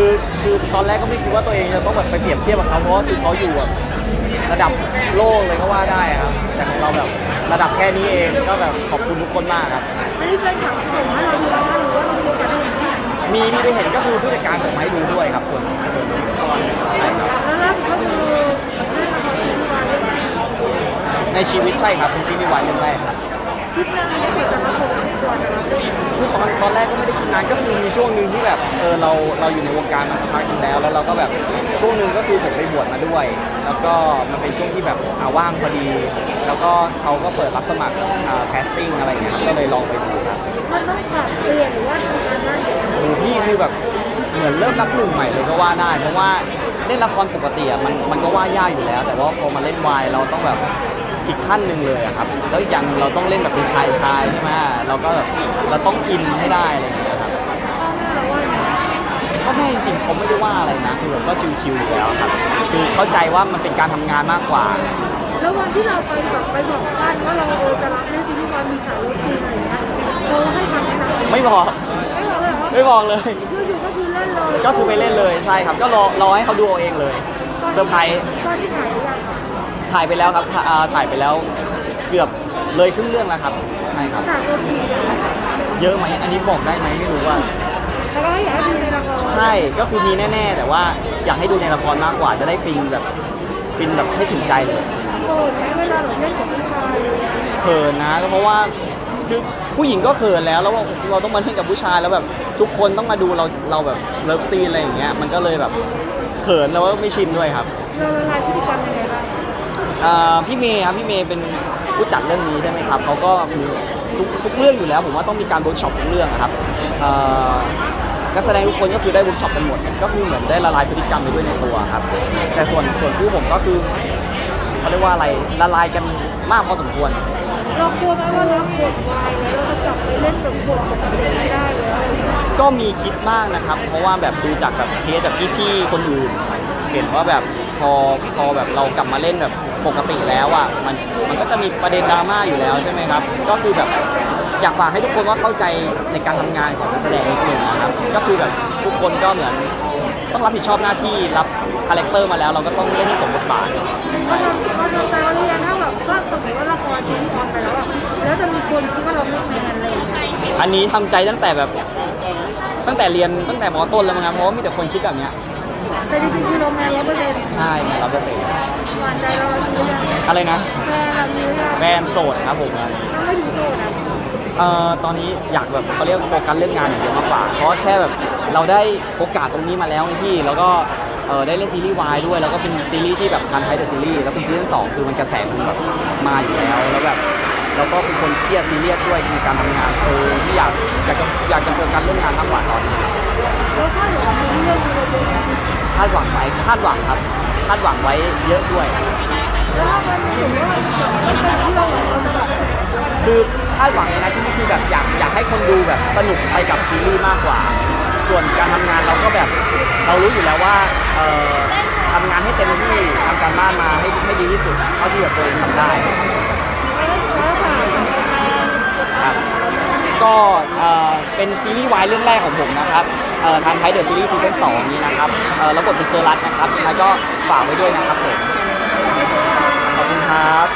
คือคือตอนแรกก็ไม่คิดว่าตัวเองจะต้องแบบไปเปรียบเทียบกับเขาเพราะว่าคือเขาอยู่แบบระดับโลกเลยก็ว่าได้ครับแต่ของเราแบบระดับแค่นี้เองก็แบบขอบคุณทุกคนมากครับอันนี้แฟนคลับส่งให้เราดูแล้วว่ารู้ว่าเราดูกันได้ยังไงมีมีไปเห็นก็คือผู้จัดการส่งมาให้ดูด้วยครับ ส่วนส่วนใช่ครับแล้วล่าสุดก็คือได้ละครซีรีส์วายเรื่องแรกในชีวิตใช่ครับเป็นซีรีส์วายเรื่องแรกครับคิดนานไหมครับบทกว่าจะรับเรื่อง คือตอนตอนแรกก็ไม่ได้คิดนานก็คือมีช่วงหนึ่งที่แบบเออเราเราอยู่ในวงการมาสักพักหนึงแล้ว แล้วเราก็แบบช่วงหนึ่งก็คือผมไปบวชมาด้วย แล้วก็มันเป็นช่วงที่แบบอาว่างพอดี แล้วก็เขาก็เปิดรับสมัครแคสติ้งอะไรอย่างเงี้ยครับก็เลยลองไปดูครับมันต้องปรับเปลี่ยนหรือว่าทำการบ้านเยอะโอ้โหพี่คือแบบเหมือนเริ่มนับหนึ่งใหม่เลยก็ว่าได้เพราะว่า เล่นละครปกติอะมันมันก็ว่ายากอยู่แล้ว แต่ว่าพอมาเล่นวายเราต้องแบบอีกขั้นหนึ่งเลยอะครับ แล้วอีกอย่างเราต้องเล่นแบบเป็นชายชายใช่ไหมเราก็แบบเราต้องอินให้ได้อะไรอย่างเงี้ยครับพ่อแม่เราว่าไงพ่อแม่จริงๆเขาไม่ได้ว่าอะไรนะคือแบบก็ชิวๆอยู่แล้วครับ คือเข้าใจว่ามันเป็นการทำงานมากกว่า แล้ววันที่เราไปแบบไปบอกท่านว่าเราเออจะรับเล่นซีรีส์วายมีฉากเลิฟซีนอะไรอย่างเงี้ยเขาให้คำแนะนำไหมไม่บอก ไม่บอกเลยเหรอไม่บอกเลยคืออยู่ก็คือเล่นเลยก็คือไปเล่นเลยใช่ครับ ก็รอรอให้เขาดูเอาเองเลยเซอร์ไพรส์ตอนที่ถ่ายหรือยังคะถ่ายไปแล้วครับถ่าอ่าถ่ายไปแล้วเกือบเลยครึ่งเรื่องแล้วครับ ใช่ครับ ฉากเลิฟซีนเยอะไหมอันนี้บอกได้ไหมไม่รู้ว่า แล้วก็ให้อยากให้ดูในละครใช่ก็คือมีแน่ ๆ แต่ว่าอยากให้ดูในละครมากกว่าจะได้ฟินแบบฟินแบบให้ถึงใจเลยโกรธไหมเวลาเราเล่นกับผู้ชายเขินนะก็เพราะว่า คือผู้หญิงก็เขินแล้วแล้วเราต้องมาเล่นกับผู้ชายแล้วแบบทุกคนต้องมาดูเราเราแบบเลิฟซีนอะไรอย่างเงี้ยมันก็เลยแบบเขินแล้วก็ไม่ชินด้วยครับเราละลายพฤติกรรมยังไงบ้างอ่าพี่เมย์ครับพี่เมย์เป็นผู้จัดเรื่องนี้ใช่ไหมครับเขาก็มีทุกทุกเรื่องอยู่แล้ว ผมว่าต้องมีการเวิร์กช็อปทุกเรื่องอะครับอ่านักแสดงทุกคนก็คือได้เวิร์กช็อปกันหมด ก็คือเหมือนได้ละลายพฤติกรรมไปด้วยในตัวครับ แต่ส่วนส่วนผู้ผมก็คือเขาเรียกว่าอะไรละลายกันมากพอสมควร เรากลัวไหมว่าเรับบทวายแล้วเราจะกลับไปเล่นแบบบทปกติไม่ได้เลยก็มีคิดมากนะครับ เพราะว่าแบบดูจากแบบเคสแบบพี่ๆคนอื่น เห็นว่าแบบพอพอแบบเรากลับมาเล่นแบบปกติแล้วอะมันมันก็จะมีประเด็นดราม่าอยู่แล้วใช่ไหมครับ ก็คือแบบอยากฝากให้ทุกคนว่าเข้าใจในการทำงานของนักแสดงนิดนึงนะครับ ก็คือแบบทุกคนก็เหมือนต้องรับผิดชอบหน้าที่รับคาแรคเตอร์มาแล้ว เราก็ต้องเล่นให้สมบทบาทเขาทำเขาทำใจว่าเรียน ถ้าแบบถ้าสมมติว่าละครซีรีส์ออนไปแล้วอะแล้วจะมีคนคิดว่าเราไม่แมนอะไรอย่างเงี้ยอันนี้ทำใจตั้งแต่แบบ ตั้งแต่เรียนตั้งแต่มอต้นแล้วมั้งครับเพราะว่ามีแต่คนคิดแบบเนี้ยแต่จริงๆคือเราแมนร้อยเปอร์เซ็นต์ใช่ครับเปอร์เซ็นต์หวานใจเราเรามีหรือยังอะไรนะแฟนเรามีหรือยังแฟนโสดครับผมต้องไม่ถึงโสดอะเอ่อตอนนี้อยากแบบเขาเรียกโฟกัสเรื่องงานอย่างเดียวมากกว่า เพราะว่าแค่แบบเราได้โอกาสตรงนี้มาแล้วไงพี่แล้วก็ เออได้เล่นซีรีส์วายด้วย แล้วก็เป็นซีรีส์ที่แบบทันไทยเดอะซีรีส์แล้วเป็นซีซั่นสองคือมันกระแสมันแบบมาอยู่แล้วแล้วแบบเราก็เป็นคนเครียดซีเรียสด้วยในการทำงานคือที่อยากอยากจะอยากจะโฟกัสเรื่องงานมากกว่าตอนนี้แล้วถ้าดี๋ยวเราเรื่องดูเราดูคาดหวังไว้คาดหวังครับคาดหวังไว้เยอะด้วย แล้วถ้ามันถึงว่ามันเป็นที่เราเราจะแบบคือคาดหวังเลยนะที่นี่คือแบบอยากอยากให้คนดูแบบสนุกไปกับซีรีส์มากกว่า ส่วนการทำงานเราก็แบบเรารู้อยู่แล้วว่าเอ่อทำงานให้เต็มที่ทำการบ้านมาให้ให้ดีที่สุดเท่าที่แบบตัวเองทำได้ครับก็เอ่อเป็นซีรีส์วายเรื่องแรกของผมนะครับเอ่อทางไทยเดอะซีรีส์ซีซั่น2นี้นะครับเอ่อรับบทเป็นเซอร์รัตนะครับยังไงก็ฝากไว้ด้วยนะครับผมขอบคุณครับ